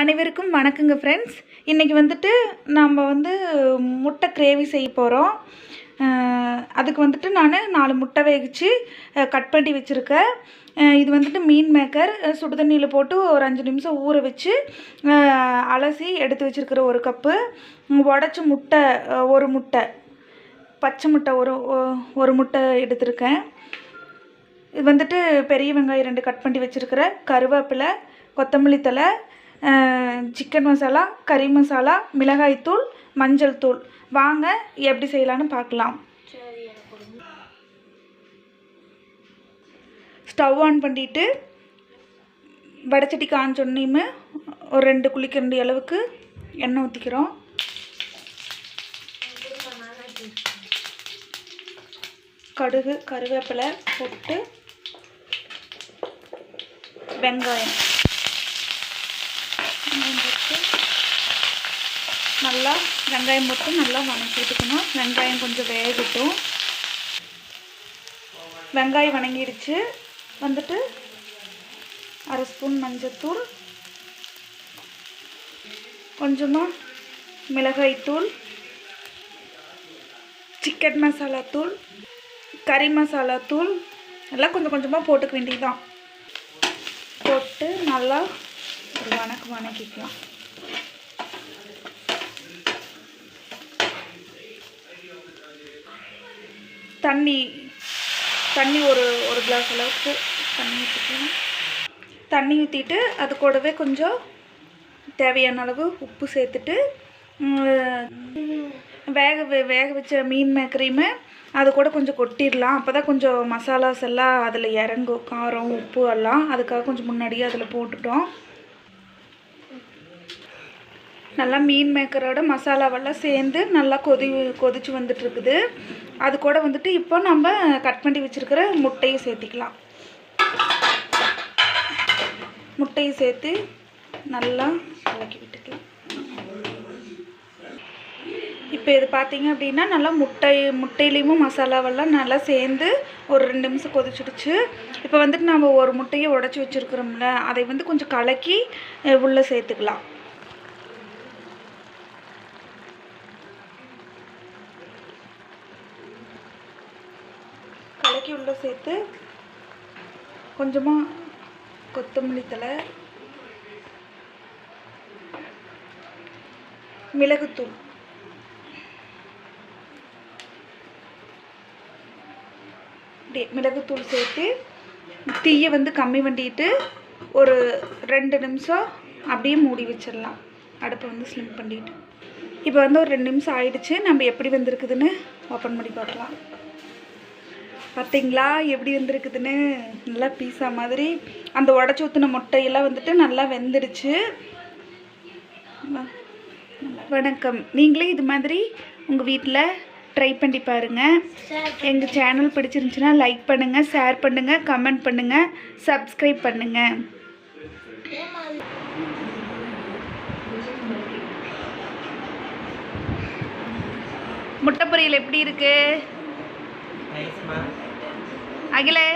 அனைவருக்கும் வணக்கங்க ஃப்ரெண்ட்ஸ் இன்றைக்கி வந்துட்டு நம்ம வந்து முட்டை கிரேவி செய்ய போகிறோம் அதுக்கு வந்துட்டு நான் நாலு முட்டை வேகிச்சு கட் பண்ணி வச்சுருக்கேன். இது வந்துட்டு மீன் மேக்கர் சுடுதண்ணியில் சுடு தண்ணியில் போட்டு ஒரு அஞ்சு நிமிஷம் ஊற வச்சு அலசி எடுத்து வச்சுருக்கிற ஒரு கப்பு உடச்சி முட்டை ஒரு முட்டை பச்சை முட்டை ஒரு ஒரு முட்டை எடுத்திருக்கேன். இது வந்துட்டு பெரிய வெங்காயம் ரெண்டு கட் பண்ணி வச்சுருக்கிற கருவேப்பிலை கொத்தமல்லி தழை சிக்கன் மசாலா கறி மசாலா மிளகாய்த்தூள் மஞ்சள் தூள். வாங்க எப்படி செய்யலான்னு பார்க்கலாம். ஸ்டவ் ஆன் பண்ணிட்டு வடச்சட்டி காஞ்சொன்னையுமே ஒரு ரெண்டு குளிக்கரண்டி அளவுக்கு எண்ணெய் ஊற்றிக்கிறோம் கடுகு கருவேப்பிலை போட்டு வெங்காயம். போட்டு நல்லா வெங்காயம் போட்டு நல்லா வணக்கிட்டுக்கணும் வெங்காயம் கொஞ்சம் வேகட்டும். வெங்காயம் வணங்கிடுச்சு. வந்துட்டு அரை ஸ்பூன் மஞ்சத்தூள் கொஞ்சமாக மிளகாய்த்தூள் சிக்கன் மசாலா தூள் கறி மசாலா தூள் எல்லாம் கொஞ்சம் கொஞ்சமாக போட்டுக்க வேண்டியதுதான். போட்டு நல்லா ஒரு வணக்கு வணக்கிக்கலாம் தண்ணி தண்ணி ஒரு ஒரு கிளாஸ் அளவுக்கு தண்ணி ஊற்றிக்கலாம் தண்ணி ஊற்றிட்டு அது கூடவே கொஞ்சம் தேவையான அளவு உப்பு சேர்த்துட்டு வேக வே- வேக வச்ச மீன் மேக்கரையுமே அது கூட கொஞ்சம் கொட்டிடலாம். அப்போ தான் கொஞ்சம் மசாலாஸ் எல்லாம் அதில் இறங்கும். காரம் உப்பு எல்லாம் அதுக்காக கொஞ்சம் முன்னாடியே அதில் போட்டுட்டோம். நல்லா மீன் மேக்கரோட மசாலாவெல்லாம் சேர்ந்து நல்லா கொதி கொதிச்சு வந்துட்டுருக்குது. அது கூட வந்துட்டு இப்போ நம்ம கட் பண்ணி வச்சுருக்கிற முட்டையும் சேர்த்திக்கலாம். முட்டையை சேர்த்து நல்லா கலக்கி விட்டுக்கலாம். இப்போ இது பார்த்தீங்க அப்படின்னா நல்லா முட்டை முட்டையிலையும் மசாலாவெல்லாம் நல்லா சேர்ந்து ஒரு ரெண்டு நிமிஷம் கொதிச்சிடுச்சு. இப்போ வந்துட்டு நம்ம ஒரு முட்டையை உடச்சி வச்சுருக்குறோம்ல அதை வந்து கொஞ்சம் கலக்கி உள்ளே சேர்த்துக்கலாம். கலக்கி உள்ளே சேர்த்து கொஞ்சமாக கொத்தமல்லி தழை மிளகுத்தூள். மிளகுத்தூள் சேர்த்து தீயை வந்து கம்மி பண்ணிட்டு ஒரு ரெண்டு நிமிஷம் அப்படியே மூடி வச்சிடலாம். அடுப்பை வந்து ஸ்லிம் பண்ணிட்டு. இப்போ வந்து ஒரு ரெண்டு நிமிஷம் ஆயிடுச்சு. நம்ம எப்படி வந்திருக்குதுன்னு ஓப்பன் பண்ணி பார்க்கலாம். பார்த்தீங்களா எப்படி வந்திருக்குதுன்னு? நல்லா பீஸா மாதிரி. அந்த உடச்சி ஊற்றின முட்டையெல்லாம் வந்துட்டு நல்லா வெந்துடுச்சு. வ- வணக்கம். நீங்களே இது மாதிரி உங்கள் வீட்டில் ட்ரை பண்ணி பாருங்கள் எங்கள் சேனல் பிடிச்சிருந்துச்சுன்னா லைக் பண்ணுங்கள் ஷேர் பண்ணுங்கள் கமெண்ட் பண்ணுங்கள் சப்ஸ்கிரைப் பண்ணுங்கள் முட்டை பொரியல் எப்படி இருக்குது അഖിലേ?